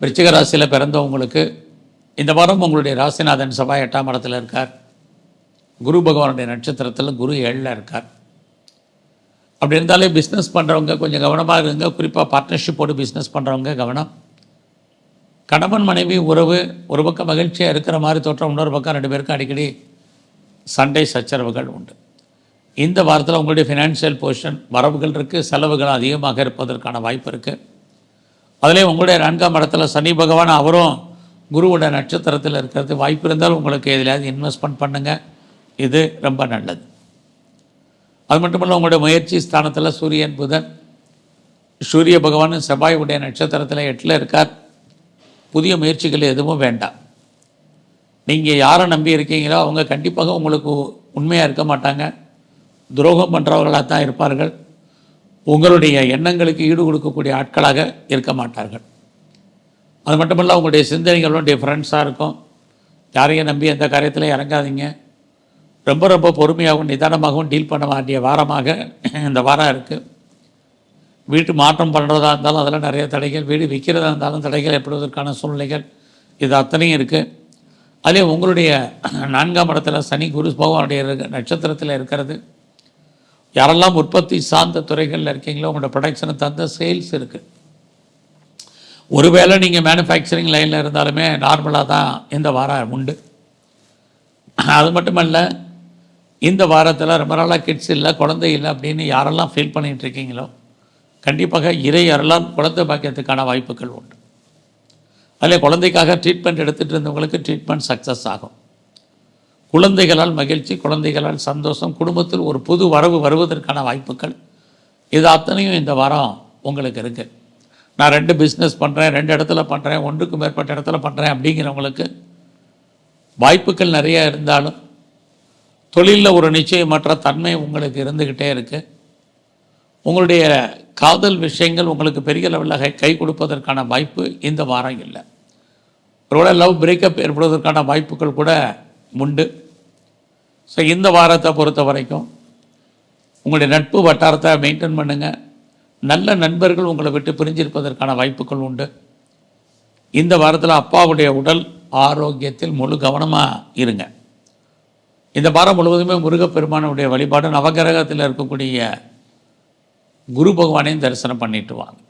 விருச்சிக ராசியில் பிறந்தவங்களுக்கு இந்த வாரம் உங்களுடைய ராசிநாதன் செவ்வாய் எட்டாம் இடத்துல இருக்கார். குரு பகவானுடைய நட்சத்திரத்தில் குரு ஏழில் இருக்கார். அப்படி இருந்தாலே பிஸ்னஸ் பண்ணுறவங்க கொஞ்சம் கவனமாக இருங்க. குறிப்பாக பார்ட்னர்ஷிப்போடு பிஸ்னஸ் பண்ணுறவங்க கவனம். கணவன் மனைவி உறவு ஒரு பக்கம் மகிழ்ச்சியாக இருக்கிற மாதிரி தோற்றம் இன்னொரு பக்கம் ரெண்டு பேருக்கும் அடிக்கடி சண்டை சச்சரவுகள் உண்டு. இந்த வாரத்தில் உங்களுடைய ஃபினான்ஷியல் பொசிஷன் வரவுகள் இருக்குது செலவுகள் அதிகமாக இருப்பதற்கான வாய்ப்பு இருக்குது அதிலே உங்களுடைய நான்காம் இடத்துல சனி பகவான் அவரும் குருவோட நட்சத்திரத்தில் இருக்கிறது. வாய்ப்பு இருந்தால் உங்களுக்கு எதிலாவது இன்வெஸ்ட்மெண்ட் பண்ணுங்கள் இது ரொம்ப நல்லது. அது மட்டுமல்ல உங்களுடைய முயற்சி ஸ்தானத்தில் சூரியன் புதன் சூரிய பகவான் செவ்வாய் உடைய நட்சத்திரத்தில் எட்டில் இருக்கார். புதிய முயற்சிகள் எதுவும் வேண்டாம். நீங்கள் யாரை நம்பி இருக்கீங்களோ அவங்க கண்டிப்பாக உங்களுக்கு உண்மையாக இருக்க மாட்டாங்க. துரோகம் பண்ணுறவர்களாக தான் இருப்பார்கள். உங்களுடைய எண்ணங்களுக்கு ஈடு கொடுக்கக்கூடிய ஆட்களாக இருக்க மாட்டார்கள். அது மட்டுமல்ல உங்களுடைய சிந்தனைகளும் டிஃப்ரென்ஸாக இருக்கும். யாரையும் நம்பி எந்த காரியத்தில் இறங்காதீங்க. ரொம்ப ரொம்ப பொறுமையாகவும் நிதானமாகவும் டீல் பண்ண வேண்டிய வாரமாக இந்த வாரம் இருக்குது வீட்டு மாற்றம் பண்ணுறதா இருந்தாலும் அதெல்லாம் நிறைய தடைகள் வீடு விற்கிறதா இருந்தாலும் தடைகள் ஏற்படுவதற்கான சூழ்நிலைகள் இது அத்தனையும் இருக்குது அதே உங்களுடைய நான்காம் இடத்துல சனி குரு பகவானுடைய நட்சத்திரத்தில் இருக்கிறது. யாரெல்லாம் உற்பத்தி சார்ந்த துறைகளில் இருக்கீங்களோ உங்களோட ப்ரொடக்ஷனை தந்த சேல்ஸ் இருக்குது ஒருவேளை நீங்கள் மேனுஃபேக்சரிங் லைனில் இருந்தாலுமே நார்மலாக தான் இந்த வாரம் உண்டு. அது மட்டுமல்ல இந்த வாரத்தில் ரொம்ப நாளாக கிட்ஸ் இல்லை குழந்தை இல்லை அப்படின்னு யாரெல்லாம் ஃபீல் பண்ணிகிட்ருக்கீங்களோ கண்டிப்பாக இறை யாரெல்லாம் குழந்தை பாக்கியத்துக்கான வாய்ப்புகள் உண்டு. அதில் குழந்தைக்காக ட்ரீட்மெண்ட் எடுத்துகிட்டு இருந்தவங்களுக்கு ட்ரீட்மெண்ட் சக்ஸஸ் ஆகும். குழந்தைகளால் மகிழ்ச்சி குழந்தைகளால் சந்தோஷம் குடும்பத்தில் ஒரு புது வரவு வருவதற்கான வாய்ப்புகள். இது அத்தனையும் இந்த வாரம் உங்களுக்கு இருக்குது நான் ரெண்டு பிஸ்னஸ் பண்ணுறேன் ரெண்டு இடத்துல பண்ணுறேன் ஒன்றுக்கு மேற்பட்ட இடத்துல பண்ணுறேன் அப்படிங்கிறவங்களுக்கு வாய்ப்புகள் நிறைய இருந்தாலும் தொழிலில் ஒரு நிச்சயமற்ற தன்மை உங்களுக்கு இருந்துக்கிட்டே இருக்குது உங்களுடைய காதல் விஷயங்கள் உங்களுக்கு பெரிய லெவலில் கை கை கொடுப்பதற்கான வாய்ப்பு இந்த வாரம் இல்லை. ஒருவேளை லவ் பிரேக்கப் ஏற்படுவதற்கான வாய்ப்புகள் கூட உண்டு. ஸோ இந்த வாரத்தை பொறுத்த வரைக்கும் உங்களுடைய நட்பு வட்டாரத்தை மெயின்டைன் பண்ணுங்கள் நல்ல நண்பர்கள் உங்களை விட்டு பிரிஞ்சிருப்பதற்கான வாய்ப்புகள் உண்டு. இந்த வாரத்தில் அப்பாவுடைய உடல் ஆரோக்கியத்தில் முழு கவனமாக இருங்க. இந்த வாரம் முழுவதுமே முருகப்பெருமானுடைய வழிபாடு நவகிரகத்தில் இருக்கக்கூடிய குரு பகவானையும் தரிசனம் பண்ணிட்டு வாங்க.